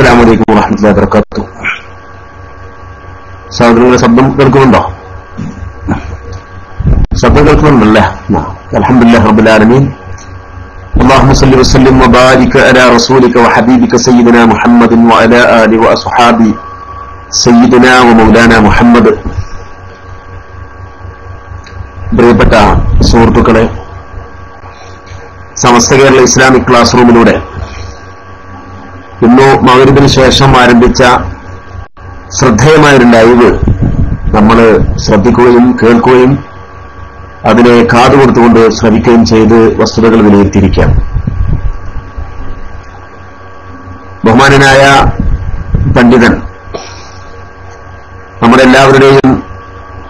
അസ്സാം വലൈക്കും വാഹമത്തല്ലാ വർക്കാത്തു സഹോദരങ്ങളുടെ ശബ്ദം കേൾക്കുന്നുണ്ടോ ശബ്ദം കേൾക്കുന്നുണ്ടല്ലേ അലഹമുല്ലാ റബുലാലമീൻ اللهم صل وسلم وبارك على رسولك وحبيبك سيدنا محمد وعلى آله وأصحابه سيدنا ومولانا محمد പ്രിയപ്പെട്ട സുഹൃത്തുക്കളെ സമസ്ത കേരള ഇസ്ലാമിക് ക്ലാസ് റൂമിലൂടെ ഇന്നു മകരത്തിന് ശേഷം ആരംഭിച്ച ശ്രദ്ധേയമായൊരു ലൈവ് നമ്മൾ ശ്രദ്ധിക്കുകയും കേൾക്കുകയും അതിനെ കാതുകൊടുത്തുകൊണ്ട് ശ്രവിക്കുകയും ചെയ്ത് വസ്തുതകൾ വിലയിരുത്തിയിരിക്കാം ബഹുമാനനായ പണ്ഡിതൻ നമ്മുടെ എല്ലാവരുടെയും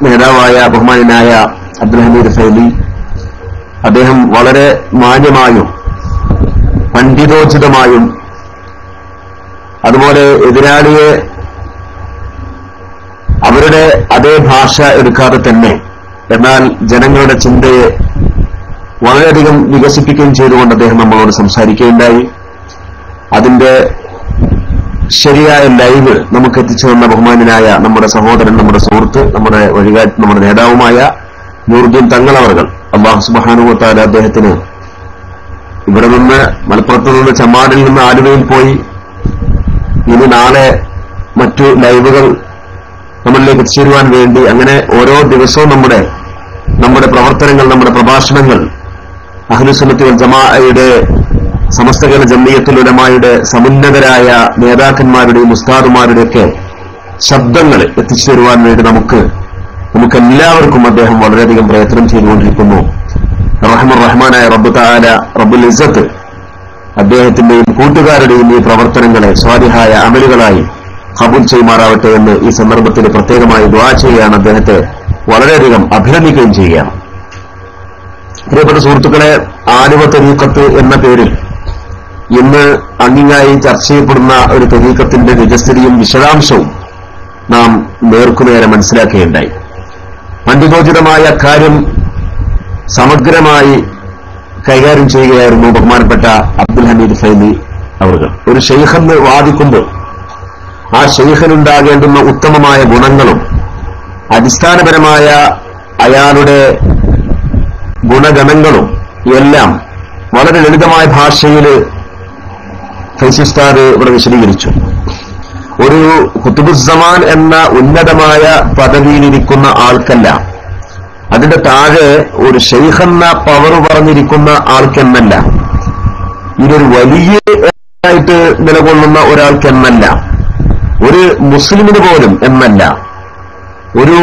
നേതാവായ ബഹുമാനനായ അബ്ദുൽ ഹമീദ് ഫൈലി അദ്ദേഹം വളരെ മാന്യമായും പണ്ഡിതോചിതമായും അതുപോലെ എതിരാളിയെ അവരുടെ അതേ ഭാഷ എടുക്കാതെ തന്നെ എന്നാൽ ജനങ്ങളുടെ ചിന്തയെ വളരെയധികം വികസിപ്പിക്കുകയും ചെയ്തുകൊണ്ട് അദ്ദേഹം നമ്മളോട് സംസാരിക്കുകയുണ്ടായി. അതിന്റെ ശരിയായ ലൈവ് നമുക്ക് എത്തിച്ചു തന്ന ബഹുമാനായ നമ്മുടെ സഹോദരൻ നമ്മുടെ സുഹൃത്ത് നമ്മുടെ വഴികാട്ടി നമ്മുടെ നേതാവുമായ നൂറുദ്ദീൻ തങ്ങളവർകൾ അള്ളാഹു സുബാനുവത്താല അദ്ദേഹത്തിന് ഇവിടെ നിന്ന് മലപ്പുറത്ത് നിന്ന് ചമ്മാടിൽ നിന്ന് ആലുവയിൽ പോയി ഇനി നാളെ മറ്റു ലൈവുകൾ നമ്മളിലേക്ക് എത്തിച്ചേരുവാൻ വേണ്ടി അങ്ങനെ ഓരോ ദിവസവും നമ്മുടെ നമ്മുടെ പ്രവർത്തനങ്ങൾ നമ്മുടെ പ്രഭാഷണങ്ങൾ അഹ്ലുസുന്നത്തി വൽ ജമാഅയുടെ സമസ്ത കേരള സമുന്നതരായ നേതാക്കന്മാരുടെയും ഉസ്താദുമാരുടെയൊക്കെ ശബ്ദങ്ങൾ എത്തിച്ചു തരുവാൻ വേണ്ടി നമുക്ക് നമുക്ക് എല്ലാവർക്കും അദ്ദേഹം വളരെയധികം പ്രയത്നം ചെയ്തുകൊണ്ടിരിക്കുന്നു. റഹ്മർ റഹ്മാനായ റബ്ബു താല റബ്ബുൽ ഇസത്ത് അദ്ദേഹത്തിന്റെയും കൂട്ടുകാരുടെയും ഈ പ്രവർത്തനങ്ങളെ സ്വാധിഹായ അമലുകളായി കബൂൽ ചെയ്യുമാറാവട്ടെ എന്ന് ഈ സന്ദർഭത്തിൽ പ്രത്യേകമായി ദ്വാ ചെയ്യുകയാണ് അദ്ദേഹത്തെ വളരെയധികം അഭിനന്ദിക്കുകയും ചെയ്യുകയാണ്. പ്രിയപ്പെട്ട സുഹൃത്തുക്കളെ ആലുവ തെരീക്കത്ത് എന്ന പേരിൽ ഇന്ന് അങ്ങിങ്ങായി ചർച്ച ചെയ്യപ്പെടുന്ന ഒരു തെരീക്കത്തിന്റെ നിജസ്ഥിതിയും വിശദാംശവും നാം നേർക്കുനേരെ മനസ്സിലാക്കുകയുണ്ടായി. പണ്ഡിതോചിതമായ അക്കാര്യം സമഗ്രമായി കൈകാര്യം ചെയ്യുകയായിരുന്നു ബഹുമാനപ്പെട്ട അബ്ദുൽ ഹമീദ് ഫൈലി അവർക്ക്. ഒരു ഷെയ്ഖെന്ന് വാദിക്കുമ്പോൾ ആ ഷെയ്ഖിനുണ്ടാകേണ്ടുന്ന ഉത്തമമായ ഗുണങ്ങളും അടിസ്ഥാനപരമായ അയാളുടെ ഗുണഗണങ്ങളും എല്ലാം വളരെ ലളിതമായ ഭാഷയിൽ ഫൈസിസ്താദ് ഇവിടെ വിശദീകരിച്ചു. ഒരു കുത്തുബുസമാൻ എന്ന ഉന്നതമായ പദവിയിലിരിക്കുന്ന ആൾക്കല്ല അതിന്റെ താഴെ ഒരു ഷെയ്ഖെന്ന പവർ പറഞ്ഞിരിക്കുന്ന ആൾക്കെന്നല്ല. ഇതൊരു വലിയ ആയിട്ട് നിലകൊള്ളുന്ന ഒരാൾക്കെന്നല്ല. ഒരു മുസ്ലിമിന് പോലും എന്നല്ല. ഒരു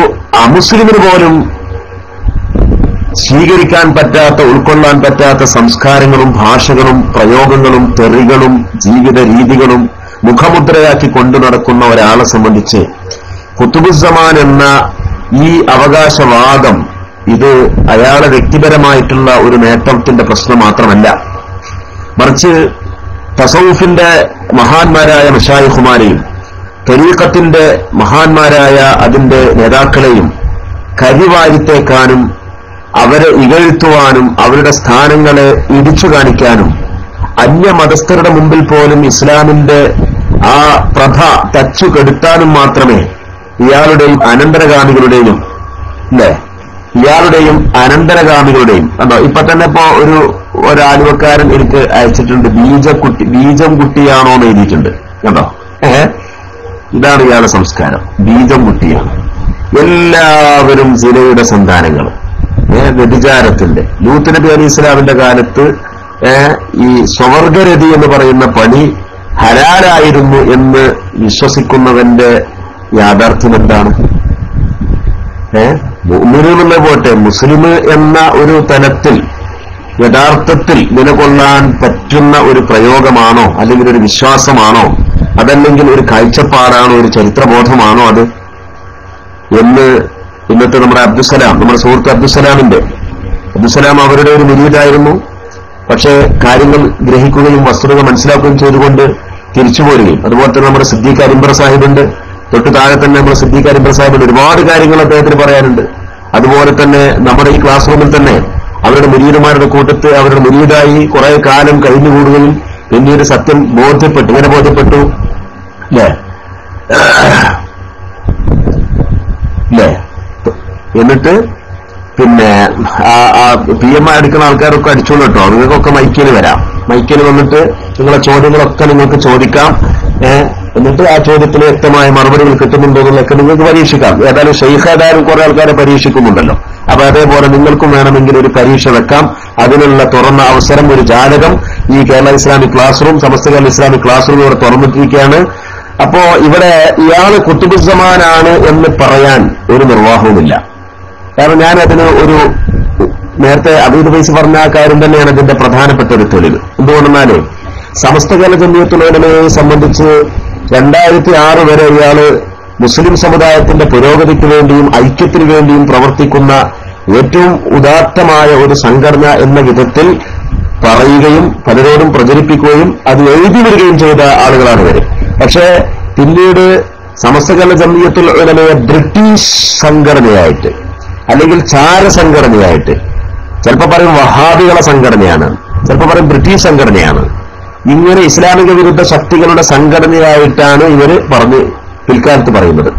അമുസ്ലിമിന് പോലും സ്വീകരിക്കാൻ പറ്റാത്ത ഉൾക്കൊള്ളാൻ പറ്റാത്ത സംസ്കാരങ്ങളും ഭാഷകളും പ്രയോഗങ്ങളും തെറികളും ജീവിത രീതികളും മുഖമുദ്രയാക്കി കൊണ്ടു നടക്കുന്ന ഒരാളെ സംബന്ധിച്ച് കുത്തുബുസമാൻ എന്ന ഈ അവകാശവാദം ഇത് അയാളെ വ്യക്തിപരമായിട്ടുള്ള ഒരു നേട്ടത്തിന്റെ പ്രശ്നം മാത്രമല്ല. മറിച്ച് തസൌഫിന്റെ മഹാന്മാരായ മഷായിഖുമാരെയും തെരീക്കത്തിന്റെ മഹാന്മാരായ അതിന്റെ നേതാക്കളെയും കരിവാരിത്തേക്കാനും അവരെ ഇകഴ്ത്തുവാനും അവരുടെ സ്ഥാനങ്ങളെ ഇടിച്ചു കാണിക്കാനും അന്യമതസ്ഥരുടെ മുമ്പിൽ പോലും ഇസ്ലാമിന്റെ ആ പ്രഭ തച്ചു കെടുത്താനും മാത്രമേ ഇയാളുടെയും അനന്തരഗാമികളുടെയും അല്ലേ ഇയാളുടെയും അനന്തരഗാമികളുടെയും. കണ്ടോ? ഇപ്പൊ തന്നെ ഇപ്പോ ഒരു ഒരാലുവക്കാരൻ എനിക്ക് അയച്ചിട്ടുണ്ട്. ബീജക്കുട്ടി ബീജം കുട്ടിയാണോ എന്ന് എഴുതിയിട്ടുണ്ട്. കണ്ടോ? ഏഹ് ഇതാണ് ഇയാളുടെ സംസ്കാരം. ബീജം കുട്ടിയാണ് എല്ലാവരും ജിലയുടെ സന്താനങ്ങൾ ഏഹ് വ്യഭിചാരത്തിന്റെ. ലൂത്ത് നബി അലി ഇസ്ലാമിന്റെ കാലത്ത് ഈ സ്വവർഗരതി എന്ന് പറയുന്ന പണി ഹലാലായിരുന്നു എന്ന് വിശ്വസിക്കുന്നവന്റെ യാഥാർത്ഥ്യം എന്താണ്? ഏഹ് മുഅ്മിനീനുള്ള പോട്ടെ? മുസ്ലിം എന്ന ഒരു തലത്തിൽ യഥാർത്ഥത്തിൽ നിലകൊള്ളാൻ പറ്റുന്ന ഒരു പ്രയോഗമാണോ? അല്ലെങ്കിൽ ഒരു വിശ്വാസമാണോ? അതല്ലെങ്കിൽ ഒരു കാഴ്ചപ്പാടാണോ? ഒരു ചരിത്രബോധമാണോ അത്? എന്ന് ഇന്നത്തെ നമ്മുടെ അബ്ദുസലാം നമ്മുടെ സുഹൃത്ത് അബ്ദുസലാമിന്റെ അബ്ദുസലാം അവരുടെ ഒരു മുരീതായിരുന്നു പക്ഷേ കാര്യങ്ങൾ ഗ്രഹിക്കുകയും വസ്തുതകൾ മനസ്സിലാക്കുകയും ചെയ്തുകൊണ്ട് തിരിച്ചു പോരുകയും അതുപോലെ തന്നെ നമ്മുടെ സിദ്ദീഖ് അരിമ്പർ സാഹിബുണ്ട്. തൊട്ട് താഴെ തന്നെ നമ്മുടെ സിദ്ദീഖ് അരിമ്പർ സാഹിബിന്റെ ഒരുപാട് കാര്യങ്ങൾ അദ്ദേഹത്തിന് പറയാനുണ്ട്. അതുപോലെ തന്നെ നമ്മുടെ ഈ ക്ലാസ് റൂമിൽ തന്നെ അവരുടെ മുരീരന്മാരുടെ കൂട്ടത്ത് അവരുടെ മുരീദായി കുറെ കാലം കഴിഞ്ഞുകൂടുകയും പിന്നീട് സത്യം ബോധ്യപ്പെട്ടു. ഇങ്ങനെ ബോധ്യപ്പെട്ടു? അല്ലേ അല്ലേ എന്നിട്ട് പിന്നെ പി എം ആ എടുക്കുന്ന ആൾക്കാരൊക്കെ അടിച്ചോളൂ കേട്ടോ. നിങ്ങൾക്കൊക്കെ മൈക്കിൽ വരാം. മൈക്കിൽ വന്നിട്ട് നിങ്ങളുടെ ചോദ്യങ്ങളൊക്കെ നിങ്ങൾക്ക് ചോദിക്കാം. ഏഹ് എന്നിട്ട് ആ ചോദ്യത്തിന് വ്യക്തമായ മറുപടികൾ കിട്ടുന്നുണ്ടോ എന്നുള്ളതൊക്കെ നിങ്ങൾക്ക് പരീക്ഷിക്കാം. ഏതായാലും ഷെയ്ഖ് ഏതായാലും കുറെ ആൾക്കാരെ പരീക്ഷിക്കുന്നുണ്ടല്ലോ. അപ്പൊ അതേപോലെ നിങ്ങൾക്കും വേണമെങ്കിൽ ഒരു പരീക്ഷ വെക്കാം. അതിനുള്ള തുറന്ന അവസരം ഒരു ജാലകം. ഈ Kerala Islamic class room Samastha Kerala Islamic class room ഇവിടെ തുറന്നിട്ടിരിക്കുകയാണ്. അപ്പോ ഇവിടെ ഇയാൾ കുത്തുബുസമാനാണ് എന്ന് പറയാൻ ഒരു നിർവാഹവുമില്ല. കാരണം ഞാൻ അതിന് ഒരു നേരത്തെ അബീദ് പൈസ പറഞ്ഞ ആ കാര്യം തന്നെയാണ് അതിന്റെ പ്രധാനപ്പെട്ട ഒരു തെളിവ്. എന്തുകൊണ്ടെന്നാൽ സമസ്ത കേരള ജമ്മിയത്തുലമയെ സംബന്ധിച്ച് രണ്ടായിരത്തി ആറ് വരെ ഇയാൾ മുസ്ലിം സമുദായത്തിന്റെ പുരോഗതിക്ക് വേണ്ടിയും ഐക്യത്തിനു വേണ്ടിയും പ്രവർത്തിക്കുന്ന ഏറ്റവും ഉദാത്തമായ ഒരു സംഘടന എന്ന വിധത്തിൽ പറയുകയും പലരോടും പ്രചരിപ്പിക്കുകയും അത് എഴുതി വരികയും ചെയ്ത ആളുകളാണ് ഇവർ പക്ഷേ പിന്നീട് സമസ്ത കേരള ജമ്മിയത്തുൽ ഉലമയെ ബ്രിട്ടീഷ് സംഘടനയായിട്ട് അല്ലെങ്കിൽ ചാര സംഘടനയായിട്ട് ചിലപ്പോൾ പറയും വഹാബികളെ സംഘടനയാണ് ചിലപ്പോൾ പറയും ബ്രിട്ടീഷ് സംഘടനയാണ് ഇങ്ങനെ ഇസ്ലാമിക വിരുദ്ധ ശക്തികളുടെ സംഘടനയായിട്ടാണ് ഇവർ പറഞ്ഞ് പിൽക്കാലത്ത് പറയുന്നത്.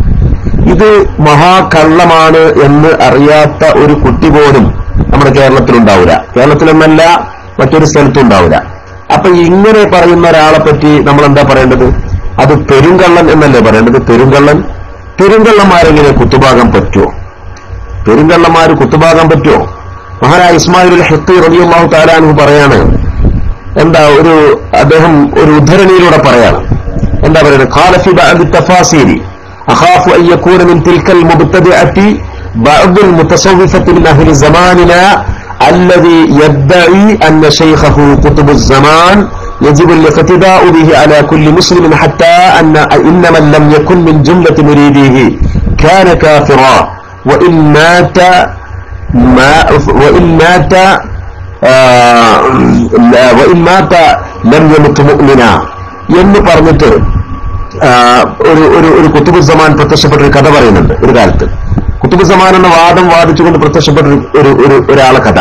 ഇത് മഹാകള്ളമാണ് എന്ന് അറിയാത്ത ഒരു കുട്ടി പോലും നമ്മുടെ കേരളത്തിലുണ്ടാവില്ല കേരളത്തിലൊന്നല്ല മറ്റൊരു സ്ഥലത്തും ഉണ്ടാവില്ല അപ്പൊ ഇങ്ങനെ പറയുന്ന ഒരാളെ പറ്റി നമ്മൾ എന്താ പറയേണ്ടത്? അത് പെരുങ്കള്ളൻ എന്നല്ലേ പറയേണ്ടത്? പെരുങ്കള്ളൻ? പെരുങ്കള്ളന്മാരെങ്ങനെ കുത്തുഭാഗം പറ്റുമോ പെരുങ്കള്ളന്മാര് കുത്തുഭാഗം പറ്റുമോ മഹാനായ ഇസ്മായിൽ ഹെത്തി റബിയുള്ളാഹു താലാനു പറയാണ് എന്താ ഒരു അദ്ദേഹം ഒരു ഉദ്ധരണിയിലൂടെ പറയാണ് എന്താ പറയുന്നത് ഖാലഫി ബഅദ് തഫാസീരി അഖാഫു അൻ യകൂന മിൻ തിൽക്കൽ മുബ്തദിഅത്തി ബഅദ് المتصوفة من أهل زماننا الذي يدعي أن شيخه قطب الزمان يجب الاقتداء به على كل مسلم حتى أن إن من لم يكن من جملة مريديه كان كافرا وإن مات ما وإن مات ഇമ്മാത്ത ലം യമുത്ത് എന്ന് പറഞ്ഞിട്ട് ഒരു ഒരു ഒരു കുത്തുബുസമാൻ പ്രത്യക്ഷപ്പെട്ട ഒരു കഥ പറയുന്നുണ്ട് ഒരു കാലത്ത്. കുത്തുബുസമാൻ എന്ന വാദം വാദിച്ചുകൊണ്ട് പ്രത്യക്ഷപ്പെട്ട ഒരു ഒരു ഒരാളെ കഥ.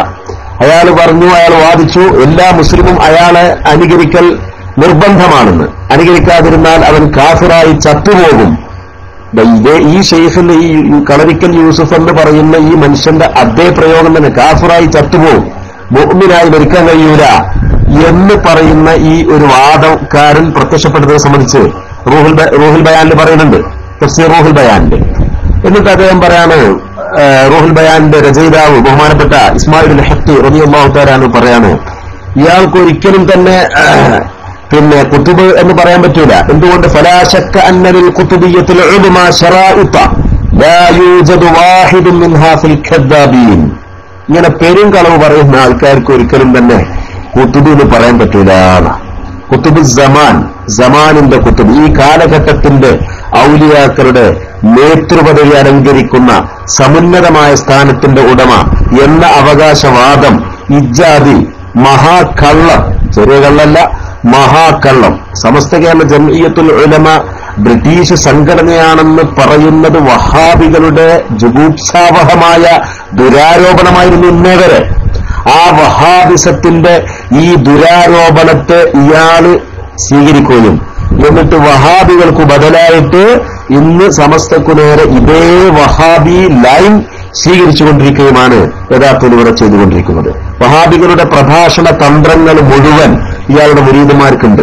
അയാൾ പറഞ്ഞു അയാൾ വാദിച്ചു എല്ലാ മുസ്ലിമും അയാളെ അനുകരിക്കൽ നിർബന്ധമാണെന്ന്. അനുകരിക്കാതിരുന്നാൽ അവൻ കാഫിറായി ചത്തുപോകും. ഇതേ ഈ ഷെയ്ഫിന്റെ ഈ കളരിക്കൽ യൂസുഫ് എന്ന് പറയുന്ന ഈ മനുഷ്യന്റെ അതേ പ്രയോഗം തന്നെ കാഫിറായി ചത്തുപോകും. മുഅ്മിനായി മരിക്കാൻ കഴിയൂല എന്ന് പറയുന്ന ഈ ഒരു വാദക്കാരൻ പ്രത്യക്ഷപ്പെട്ടതിനെ സംബന്ധിച്ച് റൂഹുൽ റൂഹുൽ ബയാനിൽ പറയുന്നുണ്ട്. തഫ്സീർ റൂഹുൽ ബയാനിൽ എന്നിട്ട് അദ്ദേഹം പറയാണ് റൂഹുൽ ബയാനിന്റെ രചയിതാവ് ബഹുമാനപ്പെട്ട ഇസ്മായിൽ ഹത്തി റബി താരാണ് പറയാണ് ഇയാൾക്ക് ഒരിക്കലും തന്നെ പിന്നെ കുത്തുബ് എന്ന് പറയാൻ പറ്റൂല. എന്തുകൊണ്ട്? ഫലാശക്ക അന്നലിൽ കുത്തുബിയത്തിൽ ലാ യൂജദു വാഹിദും മിൻഹാ ഫിൽ ഖദ്ദാബീൻ. ഇങ്ങനെ പെരും കളവ് പറയുന്ന ആൾക്കാർക്ക് ഒരിക്കലും തന്നെ കുത്തുബ് എന്ന് പറയാൻ പറ്റൂല. കുത്തുബ് സമാൻ സമാനിന്റെ കുത്തുബ്. ഈ കാലഘട്ടത്തിന്റെ ഔലിയാക്കളുടെ നേതൃപദവി അലങ്കരിക്കുന്ന സമുന്നതമായ സ്ഥാനത്തിന്റെ ഉടമ എന്ന അവകാശവാദം ഇജാതി മഹാകള്ളം ചെറിയ കള്ളല്ല മഹാകള്ളം. സമസ്ത കേരള ജംഇയ്യത്തുൽ ഉലമ ബ്രിട്ടീഷ് സംഘടനയാണെന്ന് പറയുന്നത് വഹാബികളുടെ ജുഗൂപ്സാവഹമായ ദുരാരോപണമായിരുന്നു ഇന്നേ ആ വഹാബിസത്തിന്റെ ഈ ദുരാരോപണത്തെ ഇയാൾ സ്വീകരിക്കുകയും എന്നിട്ട് വഹാബികൾക്ക് ബദലായിട്ട് ഇന്ന് സമസ്തക്കു നേരെ ഇതേ വഹാബി ലൈൻ സ്വീകരിച്ചുകൊണ്ടിരിക്കുകയുമാണ് യഥാർത്ഥത്തിൽ ഇവിടെ ചെയ്തുകൊണ്ടിരിക്കുന്നത്. വഹാബികളുടെ പ്രഭാഷണ തന്ത്രങ്ങൾ മുഴുവൻ ഇയാളുടെ മുരീതന്മാർക്കുണ്ട്.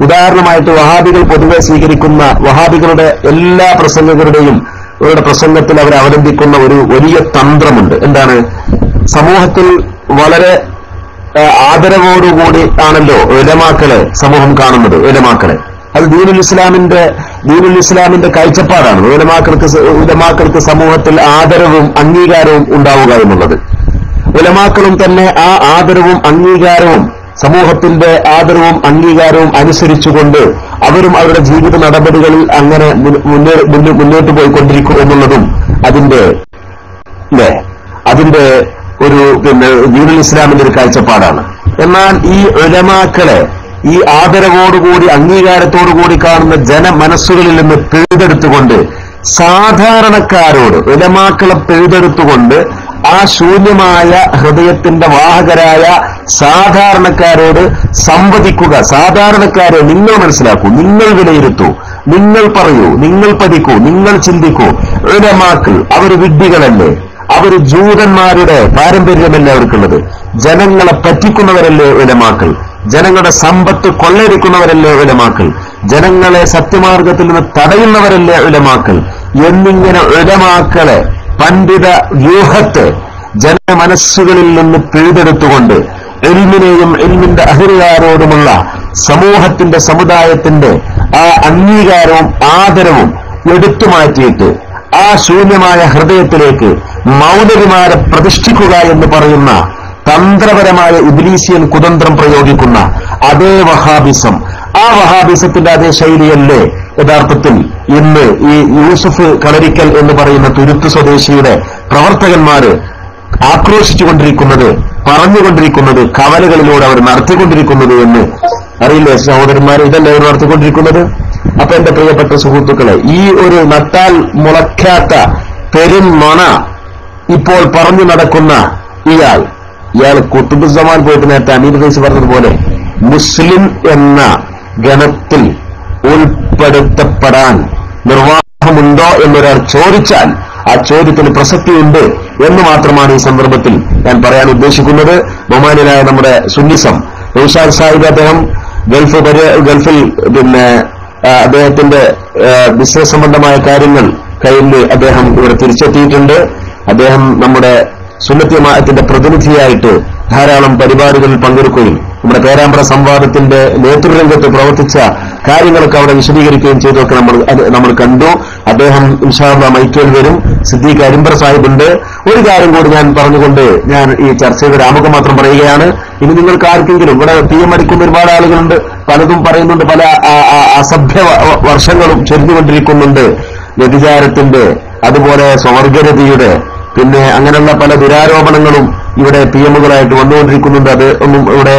ഉദാഹരണമായിട്ട് വഹാബികൾ പൊതുവെ സ്വീകരിക്കുന്ന വഹാബികളുടെ എല്ലാ പ്രസംഗങ്ങളുടെയും അവരുടെ പ്രസംഗത്തിൽ അവർ അവലംബിക്കുന്ന ഒരു വലിയ തന്ത്രമുണ്ട്. എന്താണ്? സമൂഹത്തിൽ വളരെ ആദരവോടുകൂടി ആണല്ലോ ഉലമാക്കളെ സമൂഹം കാണുന്നത് ഉലമാക്കളെ. അത് ദീനുൽ ഇസ്ലാമിന്റെ ദീനുൽ ഇസ്ലാമിന്റെ കാഴ്ചപ്പാടാണ്. ഉലമാക്കൾക്ക് ഉലമാക്കൾക്ക് സമൂഹത്തിൽ ആദരവും അംഗീകാരവും ഉണ്ടാവുക എന്നുള്ളത്. ഉലമാക്കളും തന്നെ ആ ആദരവും അംഗീകാരവും സമൂഹത്തിന്റെ ആദരവും അംഗീകാരവും അനുസരിച്ചുകൊണ്ട് അവരും അവരുടെ ജീവിത നടപടികളിൽ അങ്ങനെ മുന്നേ- മുന്നേ- മുന്നോട്ട് പോയിക്കൊണ്ടിരിക്കും എന്നുള്ളതും അതിന്റെ അല്ലേ അതിന്റെ ഒരു പിന്നെ ദീനുൽ ഇസ്ലാമിന്റെ ഒരു കാഴ്ചപ്പാടാണ്. എന്നാൽ ഈ ഉലമാക്കളെ ഈ ആദരവോടുകൂടി അംഗീകാരത്തോടുകൂടി കാണുന്ന ജനമനസ്സുകളിൽ നിന്ന് പിഴുതെടുത്തുകൊണ്ട് സാധാരണക്കാരോട് ഉലമാക്കളെ പിഴുതെടുത്തുകൊണ്ട് ആ ശൂന്യമായ ഹൃദയത്തിന്റെ വാഹകരായ സാധാരണക്കാരോട് സംവദിക്കുക. സാധാരണക്കാരെ നിങ്ങൾ മനസ്സിലാക്കൂ നിങ്ങൾ വിലയിരുത്തൂ നിങ്ങൾ പറയൂ നിങ്ങൾ പഠിക്കൂ നിങ്ങൾ ചിന്തിക്കൂ. ഉലമാക്കൾ അവർ വിഡ്ഢികളല്ലേ? അവർ ജൂതന്മാരുടെ പാരമ്പര്യമല്ലേ അവർക്കുള്ളത്? ജനങ്ങളെ പറ്റിക്കുന്നവരല്ലേ ഇടമാക്കൾ ജനങ്ങളുടെ സമ്പത്ത് കൊള്ളയടിക്കുന്നവരല്ലേ ഉലമാക്കൾ? ജനങ്ങളെ സത്യമാർഗത്തിൽ നിന്ന് തടയുന്നവരല്ലേ ഉലമാക്കൾ? എന്നിങ്ങനെ ഉലമാക്കളെ പണ്ഡിത വ്യൂഹത്തെ ജനമനസ്സുകളിൽ നിന്ന് പിഴുതെടുത്തുകൊണ്ട് എൽമിനെയും എൽമിന്റെ അഹിരികാരോടുമുള്ള സമൂഹത്തിന്റെ സമുദായത്തിന്റെ ആ അംഗീകാരവും ആദരവും എടുത്തു മാറ്റിയിട്ട് ആ ശൂന്യമായ ഹൃദയത്തിലേക്ക് മൗലവിമാരെ പ്രതിഷ്ഠിക്കുക എന്ന് പറയുന്ന തന്ത്രപരമായ ഇബ്ലീസിയൻ കുതന്ത്രം പ്രയോഗിക്കുന്ന അതേ വഹാബിസം. ആ വഹാബിസത്തിന്റെ അതേ ശൈലിയല്ലേ യഥാർത്ഥത്തിൽ ഇന്ന് ഈ യൂസുഫ് കളരിക്കൽ എന്ന് പറയുന്ന തുരുത്ത് സ്വദേശിയുടെ പ്രവർത്തകന്മാര് ആക്രോശിച്ചുകൊണ്ടിരിക്കുന്നത് പറഞ്ഞുകൊണ്ടിരിക്കുന്നത് കവലകളിലൂടെ അവർ നടത്തിക്കൊണ്ടിരിക്കുന്നത് എന്ന് അറിയില്ലേ സഹോദരന്മാർ ഇതല്ലേ അവർ നടത്തിക്കൊണ്ടിരിക്കുന്നത്? അപ്പൊ എന്റെ പ്രിയപ്പെട്ട സുഹൃത്തുക്കളെ ഈ ഒരു നട്ടാൽ മുളയ്ക്കാത്ത പെരും മണ ഇപ്പോൾ പറഞ്ഞു നടക്കുന്ന ഇയാൾ ഇയാൾ കുത്തുബുസമാൻ പോയിട്ട് നേരത്തെ അമീർ ഫൈസ് പറഞ്ഞതുപോലെ മുസ്ലിം എന്ന ഗണത്തിൽ ഉൾപ്പെടുത്തപ്പെടാൻ നിർവാഹമുണ്ടോ എന്നൊരാൾ ചോദിച്ചാൽ ആ ചോദ്യത്തിന് പ്രസക്തിയുണ്ട് എന്ന് മാത്രമാണ് ഈ സന്ദർഭത്തിൽ ഞാൻ പറയാൻ ഉദ്ദേശിക്കുന്നത്. ബഹുമാനായ നമ്മുടെ സുന്നിസം റൗഷാദ് സാഹിബ് അദ്ദേഹം ഗൾഫ് ഗൾഫിൽ പിന്നെ അദ്ദേഹത്തിന്റെ ബിസിനസ് സംബന്ധമായ കാര്യങ്ങൾ കയ്യിൽ അദ്ദേഹം ഇവിടെ തിരിച്ചെത്തിയിട്ടുണ്ട്. അദ്ദേഹം നമ്മുടെ സുന്നത്യമായത്തിന്റെ പ്രതിനിധിയായിട്ട് ധാരാളം പരിപാടികളിൽ പങ്കെടുക്കുകയും നമ്മുടെ പേരാമ്പ്ര സംവാദത്തിന്റെ നേതൃരംഗത്ത് പ്രവർത്തിച്ച കാര്യങ്ങളൊക്കെ അവിടെ വിശദീകരിക്കുകയും ചെയ്തൊക്കെ നമ്മൾ നമ്മൾ കണ്ടു. അദ്ദേഹം ഇൻഷാള്ള മൈക്കേൽ വരും. സിദ്ദീഖ് അരിമ്പർ സാഹിബുണ്ട്. ഒരു കാര്യം കൂടി ഞാൻ പറഞ്ഞുകൊണ്ട് ഞാൻ ഈ ചർച്ചയുടെ ആമുഖം മാത്രം പറയുകയാണ്. ഇനി നിങ്ങൾക്ക് ആർക്കെങ്കിലും ഇവിടെ പി എം അടിക്കുന്ന ഒരുപാട് ആളുകളുണ്ട്. പലതും പറയുന്നുണ്ട്. പല അസഭ്യ വർഷങ്ങളും ചൊരിഞ്ഞുകൊണ്ടിരിക്കുന്നുണ്ട്. വ്യതിചാരത്തിന്റെ അതുപോലെ സ്വർഗരതിയുടെ പിന്നെ അങ്ങനെയുള്ള പല ദുരാരോപണങ്ങളും ഇവിടെ പി എമ്മുകളായിട്ട് വന്നുകൊണ്ടിരിക്കുന്നുണ്ട്. അത് ഒന്നും ഇവിടെ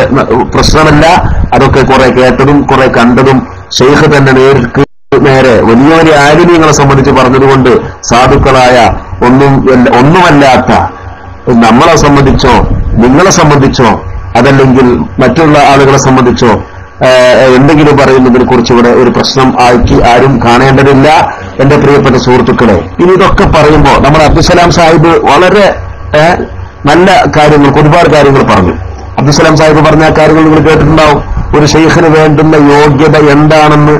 പ്രശ്നമല്ല. അതൊക്കെ കുറെ കേട്ടതും കുറെ കണ്ടതും ഷെയ്ഖ് തന്നെ നേരിട്ട് നേരെ വലിയ വലിയ ആരോഗ്യങ്ങളെ സംബന്ധിച്ച് പറഞ്ഞതുകൊണ്ട് സാധുക്കളായ ഒന്നും ഒന്നുമല്ലാത്ത നമ്മളെ സംബന്ധിച്ചോ നിങ്ങളെ സംബന്ധിച്ചോ അതല്ലെങ്കിൽ മറ്റുള്ള ആളുകളെ സംബന്ധിച്ചോ എന്തെങ്കിലും പറയുന്നതിനെ കുറിച്ച് ഇവിടെ ഒരു പ്രശ്നം ആക്കി ആരും കാണേണ്ടതില്ല. എന്റെ പ്രിയപ്പെട്ട സുഹൃത്തുക്കളെ ഇനി ഇതൊക്കെ പറയുമ്പോൾ നമ്മുടെ അബ്ദുസലാം സാഹിബ് വളരെ നല്ല കാര്യങ്ങൾ ഒരുപാട് കാര്യങ്ങൾ പറഞ്ഞു. അബ്ദുസലാം സാഹിബ് പറഞ്ഞ കാര്യങ്ങൾ നിങ്ങൾ കേട്ടിട്ടുണ്ടാവും. ഒരു ഷെയ്ഖിന് വേണ്ടുന്ന യോഗ്യത എന്താണെന്ന്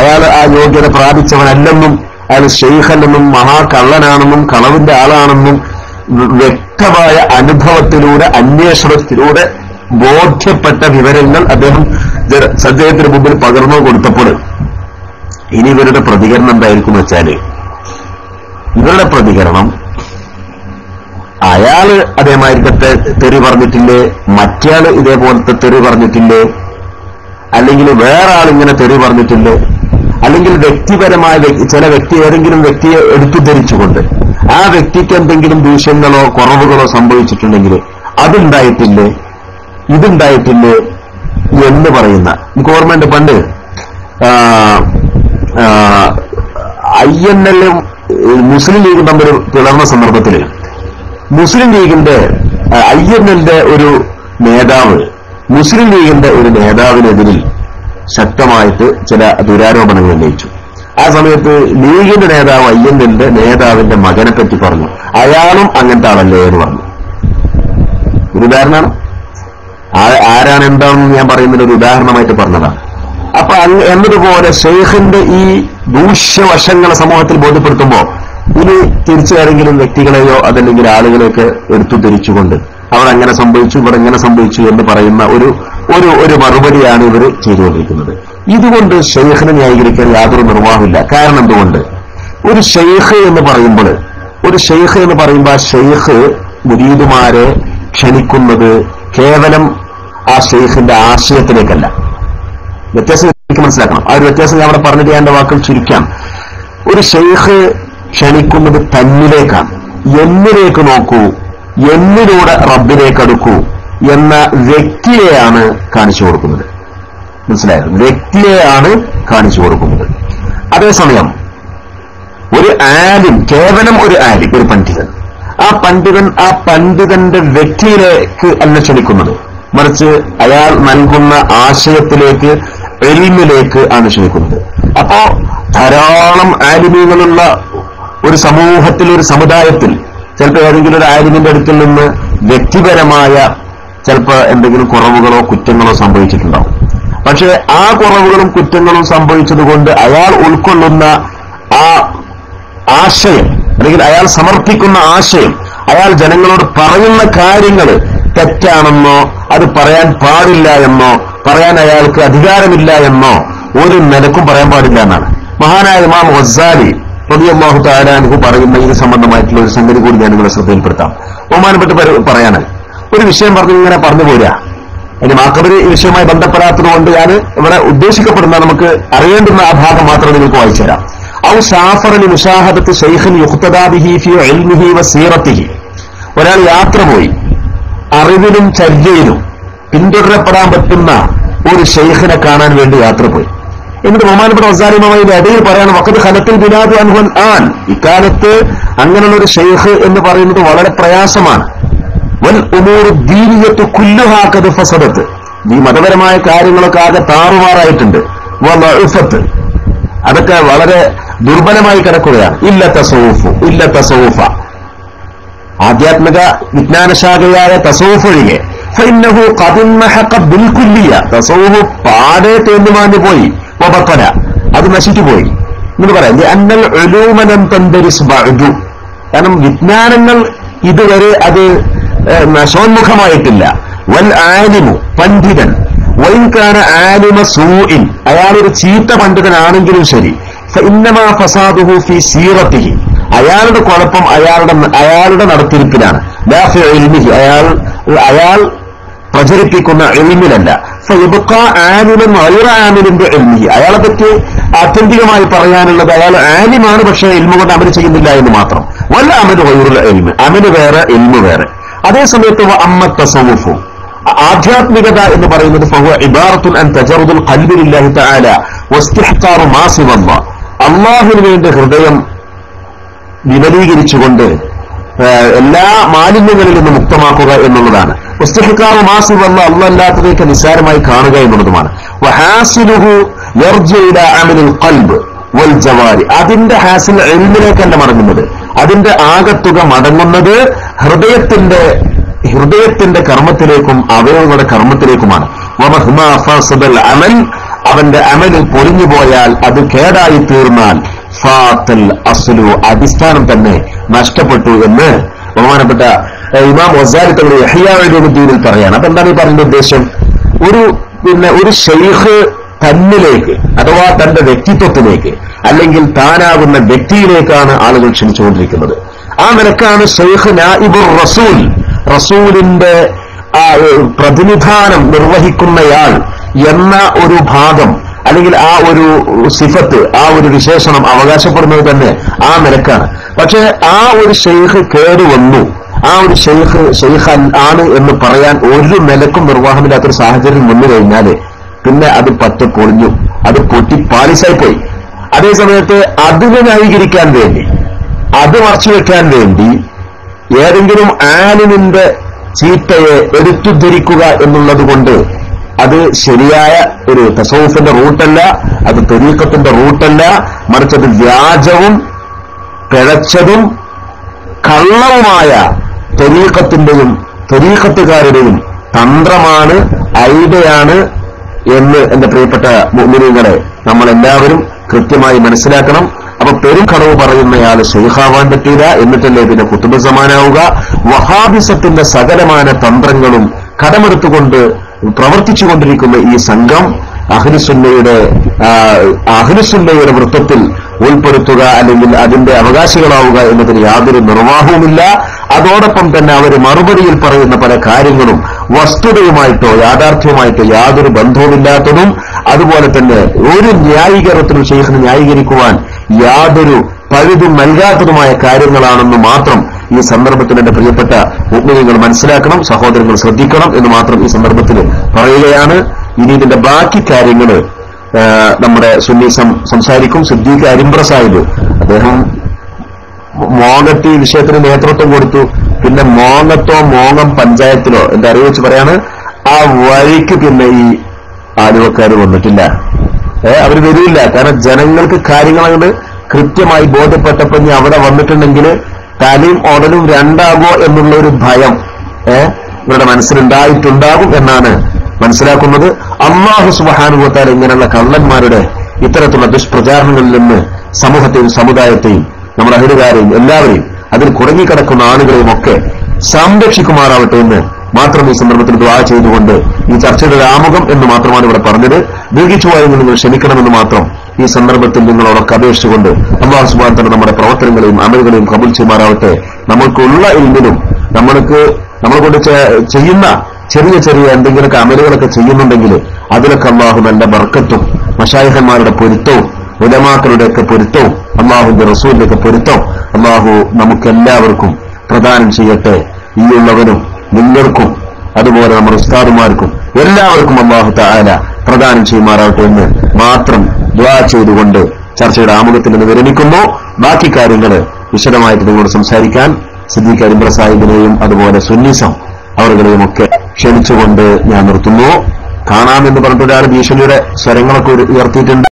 അയാൾ ആ യോഗ്യത പ്രാപിച്ചവനല്ലെന്നും അയാൾ ഷെയ്ഖല്ലെന്നും മഹാകള്ളനാണെന്നും കളവിന്റെ ആളാണെന്നും വ്യക്തമായ അനുഭവത്തിലൂടെ അന്വേഷണത്തിലൂടെ ബോധ്യപ്പെട്ട വിവരങ്ങൾ അദ്ദേഹം സദ്ദേഹത്തിന് മുമ്പിൽ പകർന്നു കൊടുത്തപ്പോൾ ഇനി ഇവരുടെ പ്രതികരണം എന്തായിരിക്കും വെച്ചാൽ? ഇവരുടെ പ്രതികരണം അയാൾ അതേമാതിരിക്കത്തെ തെറി പറഞ്ഞിട്ടില്ലേ? മറ്റയാൾ ഇതേപോലത്തെ തെറി പറഞ്ഞിട്ടില്ലേ? അല്ലെങ്കിൽ വേറെ ആൾ ഇങ്ങനെ തെറി പറഞ്ഞിട്ടുണ്ട്. അല്ലെങ്കിൽ വ്യക്തിപരമായ ചില വ്യക്തി ഏതെങ്കിലും വ്യക്തിയെ എടുത്തു എടുത്തുദ്ധരിച്ചുകൊണ്ട് ആ വ്യക്തിക്ക് എന്തെങ്കിലും ദൂഷ്യങ്ങളോ കുറവുകളോ സംഭവിച്ചിട്ടുണ്ടെങ്കിൽ അതുണ്ടായിട്ടില്ലേ? ഇതുണ്ടായിട്ടില്ലേ? എന്ന് പറയുന്ന ഗവൺമെന്റ് പണ്ട് ഐ എൻ എൽ മുസ്ലിം ലീഗും തമ്മിൽ പിളർന്ന സന്ദർഭത്തിൽ മുസ്ലിം ലീഗിന്റെ ഐ എൻ എല്ലിന്റെ ഒരു നേതാവ് മുസ്ലിം ലീഗിന്റെ ഒരു നേതാവിനെതിരിൽ ശക്തമായിട്ട് ചില ദുരാരോപണങ്ങൾ ഉന്നയിച്ചു. ആ സമയത്ത് ലീഗിന്റെ നേതാവ് ഐ നേതാവിന്റെ മകനെ പറ്റി പറഞ്ഞു. അയാളും അങ്ങനത്തെ ആളല്ലേ എന്ന് പറഞ്ഞു. ഒരു ഉദാഹരണമാണ്. ആരാണ് എന്താണെന്ന് ഞാൻ പറയുന്നതിന് ഒരു ഉദാഹരണമായിട്ട് പറഞ്ഞതാണ്. അപ്പൊ എന്നതുപോലെ ഷെയ്ഖിന്റെ ഈ ദൂഷ്യവശങ്ങളെ സമൂഹത്തിൽ ബോധ്യപ്പെടുത്തുമ്പോ ഇനി തിരിച്ചു ആരെങ്കിലും വ്യക്തികളെയോ അതല്ലെങ്കിൽ ആളുകളെയൊക്കെ എടുത്തു തിരിച്ചുകൊണ്ട് അവിടെ അങ്ങനെ സംഭവിച്ചു ഇവിടെ ഇങ്ങനെ സംഭവിച്ചു എന്ന് പറയുന്ന ഒരു ഒരു ഒരു മറുപടിയാണ് ഇവർ ചെയ്തുകൊണ്ടിരിക്കുന്നത്. ഇതുകൊണ്ട് ഷെയ്ഖിനെ ന്യായീകരിക്കാൻ യാതൊരു നിർവാഹമില്ല. കാരണം എന്തുകൊണ്ട്? ഒരു ഷെയ്ഖ് എന്ന് പറയുമ്പോൾ ഒരു ഷെയ്ഖ് എന്ന് പറയുമ്പോൾ ആ ഷെയ്ഖ് മുരീദുമാരെ ക്ഷണിക്കുന്നത് കേവലം ആ ഷെയ്ഖിന്റെ ആശയത്തിലേക്കല്ല. വ്യത്യാസം എനിക്ക് മനസ്സിലാക്കണം. ആ ഒരു വ്യത്യാസം ഞാൻ അവിടെ പറഞ്ഞിട്ട് ഞാൻ വാക്കുകൾ ചുരുക്കാം. ഒരു ഷെയ്ഖ് ക്ഷണിക്കുന്നത് തന്നിലേക്കാണ്. എന്നിലേക്ക് നോക്കൂ. എന്നിലൂടെ റബ്ബിലേക്കടുക്കൂ എന്ന വ്യക്തിയെയാണ് കാണിച്ചു കൊടുക്കുന്നത്. മനസ്സിലായത് വ്യക്തിയെയാണ് കാണിച്ചു കൊടുക്കുന്നത്. അതേസമയം ഒരു ആലിം കേവലം ഒരു ആലിം ഒരു പണ്ഡിതൻ. ആ പണ്ഡിതൻ ആ പണ്ഡിതന്റെ വ്യക്തിയിലേക്ക് അല്ല ക്ഷണിക്കുന്നത്. മറിച്ച് അയാൾ നൽകുന്ന ആശയത്തിലേക്ക് എൽമിലേക്ക് ആണ് ക്ഷണിക്കുന്നത്. അപ്പോ ധാരാളം ആലിമീങ്ങളുള്ള ഒരു സമൂഹത്തിൽ ഒരു സമുദായത്തിൽ ചിലപ്പോൾ ഏതെങ്കിലും ഒരു ആലിമിന്റെ അടുത്തിൽ നിന്ന് വ്യക്തിപരമായ ചിലപ്പോൾ എന്തെങ്കിലും കുറവുകളോ കുറ്റങ്ങളോ സംഭവിച്ചിട്ടുണ്ടാവും. പക്ഷേ ആ കുറവുകളും കുറ്റങ്ങളും സംഭവിച്ചതുകൊണ്ട് അയാൾ ഉൾക്കൊള്ളുന്ന ആ ആശയം അല്ലെങ്കിൽ അയാൾ സമർപ്പിക്കുന്ന ആശയം അയാൾ ജനങ്ങളോട് പറയുന്ന കാര്യങ്ങൾ തെറ്റാണെന്നോ അത് പറയാൻ പാടില്ല എന്നോ പറയാൻ അയാൾക്ക് അധികാരമില്ല എന്നോ ഒരു നിലക്കും പറയാൻ പാടില്ല എന്നാണ്. മഹാനായ ഇമാം ഹസാലി റളിയല്ലാഹു തആല അൻഹു പറയുന്ന ഇത് സംബന്ധമായിട്ടുള്ള ഒരു സംഗതി കൂടി ഞാൻ നിങ്ങളെ ശ്രദ്ധയിൽപ്പെടുത്താം. ബഹുമാനപ്പെട്ട് പറയാണ് ഒരു വിഷയം പറഞ്ഞ് ഇങ്ങനെ പറഞ്ഞു പോരാ. അതിന് മാക്കബര് വിഷയവുമായി ബന്ധപ്പെടാത്തത് കൊണ്ട് ഞാൻ ഇവിടെ ഉദ്ദേശിക്കപ്പെടുന്ന നമുക്ക് അറിയേണ്ടുന്ന ആ ഭാഗം മാത്രം നിങ്ങൾക്ക് വായിച്ചു തരാം. ഔ സാഫറിന് മുഷാഹദത്ത് ഷെയ്ഖിൻ യുക്തദാബിഹി സീറത്തിഹി. ഒരാൾ യാത്ര പോയി. അറിവിലും ചര്യയിലും പിന്തുടരപ്പെടാൻ പറ്റുന്ന ഒരു ഷെയ്ഖിനെ കാണാൻ വേണ്ടി യാത്ര പോയി. എന്നിട്ട് ബഹുമാനപ്പെട്ട വസാലിമയുടെ അടിയിൽ പറയാണ് വക്കത്ത് ഖലത്തിൽ ബിലാദ് അൻഹൻ ആൻ. ഇക്കാലത്ത് അങ്ങനെയുള്ള ഒരു ഷെയ്ഖ് എന്ന് പറയുന്നത് വളരെ പ്രയാസമാണ്. വൽ ഉമൂർ ദീനിയത്ത് കുല്ലുഹാക്കത് ഫസദത്ത് ഈ മതപരമായ കാര്യങ്ങളൊക്കെ ആകെ താറുമാറായിട്ടുണ്ട്. വഫത്ത് അതൊക്കെ വളരെ ദുർബലമായി കിടക്കുകയാണ്. ഇല്ല തസൗഫ് ഇല്ല തസൂഫ. ആധ്യാത്മിക വിജ്ഞാനശാഖയായ തസൗഫ് ഒഴികെ. തസൗഫ് പാടെ തേന്നുമാഞ്ഞു പോയി. വബത്തല അത് നശിച്ചു പോയി. എന്ന് പറയാം ബഅദു. കാരണം വിജ്ഞാനങ്ങൾ ഇതുവരെ അത് നശോന്മുഖമായിട്ടില്ല വൽ ആലിമു പണ്ഡിതൻ. വൈകാന ആലിമ സൂഇൻ. അയാളൊരു ചീത്ത പണ്ഡിതനാണെങ്കിലും ശരി. ഇന്നമാ ഫസാദുഹു ഫി സീറത്തിഹി. അയാളുടെ കുഴപ്പം അയാളുടെ അയാളുടെ നടത്തിരിപ്പിലാണ്. അയാൾ അയാൾ പ്രചരിപ്പിക്കുന്ന എൽമിലല്ല ആലിമൻ വൈറ ആലിമിന്റെ എൽമി. അയാളെ പറ്റി ആത്യന്തികമായി പറയാനുള്ളത് അയാൾ ആലിമാണ് പക്ഷേ എൽമ കൊണ്ട് അമൽ ചെയ്യുന്നില്ല എന്ന് മാത്രം. വല്ല അമൽ വൈറുള്ള എൽമ്. അമൽ വേറെ എൽമ് വേറെ. അതേ സമയത്ത് അമ്മ തസവുഫും. ആധ്യാത്മികത എന്ന് പറയുന്നത് ഇബാറത്തുൽ അൻ തജറുദുൽ കൽബിലില്ലാഹി തആല വസ്തിഹ്കാറു മാ അള്ളാഹുവിന് വേണ്ടി ഹൃദയം വിപുലീകരിച്ചുകൊണ്ട് എല്ലാ മാലിന്യങ്ങളിൽ നിന്ന് മുക്തമാക്കുക എന്നുള്ളതാണ്. ഉസ്തഹിക്കാറ് മാസി വന്ന അള്ളല്ലാത്തതേക്ക് നിസ്സാരമായി കാണുക എന്നുള്ളതുമാണ്. അതിന്റെ ഹാസിൽ എൽമിലേക്കല്ല മടങ്ങുന്നത്. അതിന്റെ ആകത്തുക മടങ്ങുന്നത് ഹൃദയത്തിന്റെ ഹൃദയത്തിന്റെ കർമ്മത്തിലേക്കും അവയവങ്ങളുടെ കർമ്മത്തിലേക്കുമാണ്. അവന്റെ അമൽ. പൊളിഞ്ഞു പോയാൽ അത് കേടായി തീർന്നാൽ അസ്ലു അടിസ്ഥാനം തന്നെ നഷ്ടപ്പെട്ടു എന്ന് ബഹുമാനപ്പെട്ട ഇമാം വസാരി യഹിയാവുദ്ദീനിൽ പറയാണ്. അപ്പൊ എന്താണ് ഈ പറഞ്ഞ ഉദ്ദേശം? ഒരു പിന്നെ ഒരു ഷെയ്ഖ് തന്നിലേക്ക് അഥവാ തന്റെ വ്യക്തിത്വത്തിലേക്ക് അല്ലെങ്കിൽ താനാകുന്ന വ്യക്തിയിലേക്കാണ് ആളുകൾ ക്ഷണിച്ചുകൊണ്ടിരിക്കുന്നത്. ആ നിലക്കാണ് ഷെയ്ഖ് നായിബുർ റസൂൽ. റസൂലിന്റെ പ്രതിനിധാനം നിർവഹിക്കുന്നയാൾ എന്ന ഒരു ഭാഗം അല്ലെങ്കിൽ ആ ഒരു സിഫത്ത് ആ ഒരു വിശേഷണം അവകാശപ്പെടുന്നത് തന്നെ ആ നിലക്കാണ്. പക്ഷെ ആ ഒരു ഷെയ്ഖ് കേടുവന്നു ആ ഒരു ഷെയ്ഖ് ഷെയ്ഖ് ആണ് എന്ന് പറയാൻ ഒരു നിലക്കും നിർവാഹമില്ലാത്തൊരു സാഹചര്യം വന്നു കഴിഞ്ഞാൽ പിന്നെ അത് പറ്റ പൊളിഞ്ഞു. അത് പൊട്ടി പാലിസായി പോയി. അതേ സമയത്ത് അതിനെ ന്യായീകരിക്കാൻ വേണ്ടി അത് മറച്ചു വെക്കാൻ വേണ്ടി ഏതെങ്കിലും ആലിമിന്റെ ചീത്തയെ എടുത്തുദ്ധരിക്കുക എന്നുള്ളത് കൊണ്ട് അത് ശരിയായ ഒരു തസൗഫിന്റെ റൂട്ടല്ല അത് തെരീക്കത്തിന്റെ റൂട്ടല്ല. മറിച്ച് അത് വ്യാജവും പിഴച്ചതും കള്ളവുമായ തെരീക്കത്തിന്റെയും തെരീക്കത്തുകാരുടെയും തന്ത്രമാണ് ഐഡിയാണ് എന്ന് എന്റെ പ്രിയപ്പെട്ട മുഅ്മിനീങ്ങളെ നമ്മൾ എല്ലാവരും കൃത്യമായി മനസ്സിലാക്കണം. അപ്പൊ പെരുംകളവ് പറയുന്നയാൾ ഷെയ്ഖാവാൻ പറ്റിയില്ല എന്നിട്ടല്ലേ പിന്നെ കുത്തുബ സമാനാവുക വഹാബിസത്തിന്റെ സകലമായ തന്ത്രങ്ങളും കടമെടുത്തുകൊണ്ട് പ്രവർത്തിച്ചുകൊണ്ടിരിക്കുന്ന ഈ സംഘം അഹ്ലുസുന്നയുടെ അഹ്ലുസുന്നയുടെ വൃത്തത്തിൽ ഉൾപ്പെടുത്തുക അല്ലെങ്കിൽ അതിന്റെ അവകാശികളാവുക എന്നതിന് യാതൊരു നിർവാഹവുമില്ല. അതോടൊപ്പം തന്നെ അവർ മറുപടിയിൽ പറയുന്ന പല കാര്യങ്ങളും വസ്തുതയുമായിട്ടോ യാഥാർത്ഥ്യവുമായിട്ടോ യാതൊരു ബന്ധവുമില്ലാത്തതും അതുപോലെ തന്നെ ഒരു ന്യായീകരണത്തിനും ശേഷം ന്യായീകരിക്കുവാൻ യാതൊരു പഴുതും നൽകാത്തതുമായ കാര്യങ്ങളാണെന്ന് മാത്രം ഈ സന്ദർഭത്തിൽ എന്റെ പ്രിയപ്പെട്ട മുഗ്മിനികൾ മനസ്സിലാക്കണം സഹോദരങ്ങൾ ശ്രദ്ധിക്കണം എന്ന് മാത്രം ഈ സന്ദർഭത്തിൽ പറയുകയാണ്. ഇനി ഇതിന്റെ ബാക്കി കാര്യങ്ങൾ നമ്മുടെ സുന്നി സംസാരിക്കും. സിദ്ദീഖ് അരിമ്പ്ര സാഹിബ്. അദ്ദേഹം മോങ്ങത്തി വിഷയത്തിന് നേതൃത്വം കൊടുത്തു. പിന്നെ മോങ്ങത്തോ മോങ്ങം പഞ്ചായത്തിലോ എന്റെ അറിവ് വെച്ച് പറയാണ് ആ വഴിക്ക് പിന്നെ ഈ ആലുവക്കാർ വന്നിട്ടില്ല. ഏ അവർ വരില്ല. കാരണം ജനങ്ങൾക്ക് കാര്യങ്ങളുണ്ട് കൃത്യമായി ബോധ്യപ്പെട്ടപ്പോ ഇനി അവിടെ വന്നിട്ടുണ്ടെങ്കിൽ തലയും ഓടലും രണ്ടാകോ എന്നുള്ള ഒരു ഭയം ഏഹ് ഇവരുടെ മനസ്സിലുണ്ടായിട്ടുണ്ടാകും എന്നാണ് മനസ്സിലാക്കുന്നത്. അള്ളാഹു സുബാനുഭവത്താൽ ഇങ്ങനെയുള്ള കള്ളന്മാരുടെ ഇത്തരത്തിലുള്ള ദുഷ്പ്രചാരണങ്ങളിൽ നിന്ന് സമൂഹത്തെയും സമുദായത്തെയും നമ്മുടെ അഹിലുകാരെയും എല്ലാവരെയും അതിൽ കുടങ്ങിക്കിടക്കുന്ന ആളുകളെയും ഒക്കെ സംരക്ഷിക്കുമാറാവട്ടെ എന്ന് മാത്രം ഈ സന്ദർഭത്തിൽ ദ്വാ ചെയ്തുകൊണ്ട് ഈ ചർച്ചയുടെ ആമുഖം എന്ന് മാത്രമാണ് ഇവിടെ പറഞ്ഞത്. ദീർഘിച്ചു പോയെങ്കിൽ നിങ്ങൾ ക്ഷമിക്കണമെന്ന് മാത്രം ഈ സന്ദർഭത്തിൽ നിങ്ങളോടൊക്കെ അപേക്ഷിച്ചുകൊണ്ട് അള്ളാഹു സുബാൻ തന്നെ നമ്മുടെ പ്രവർത്തനങ്ങളെയും അമലുകളെയും കബുൽ ചെയ്യുമാറാവട്ടെ. നമ്മൾക്കുള്ള ഇൽമിനും നമ്മൾക്ക് നമ്മൾ കൊണ്ട് ചെയ്യുന്ന ചെറിയ ചെറിയ എന്തെങ്കിലുമൊക്കെ അമലുകളൊക്കെ ചെയ്യുന്നുണ്ടെങ്കിൽ അതിലൊക്കെ അള്ളാഹു നല്ല ബർക്കത്തും മഷായഹന്മാരുടെ പൊരുത്തവും ഉലമാക്കളുടെയൊക്കെ പൊരുത്തവും അള്ളാഹുന്റെ റസൂലിന്റെ പൊരുത്തവും അള്ളാഹു നമുക്കെല്ലാവർക്കും പ്രദാനം ചെയ്യട്ടെ. ഈ ഉള്ളവനും നിങ്ങൾക്കും അതുപോലെ നമ്മുടെ ഉസ്താദുമാർക്കും എല്ലാവർക്കും അള്ളാഹു താല പ്രദാനം ചെയ്യുമാറാവട്ടെ എന്ന് മാത്രം ദ്വാ ചെയ്തുകൊണ്ട് ചർച്ചയുടെ ആമുഖത്തിൽ നിന്ന് വിരമിക്കുന്നു. ബാക്കി കാര്യങ്ങൾ വിശദമായിട്ട് നിങ്ങളോട് സംസാരിക്കാൻ സിദ്ദീഖ് അരിമ്പ്ര സാഹിബിനെയും അതുപോലെ സുന്നീസം അവരുടെയും ഒക്കെ ക്ഷണിച്ചുകൊണ്ട് ഞാൻ നിർത്തുന്നു. കാണാമെന്ന് പറഞ്ഞിട്ട് ഒരാൾ ഭീഷണിയുടെ സ്വരങ്ങളൊക്കെ ഉയർത്തിയിട്ടുണ്ട്.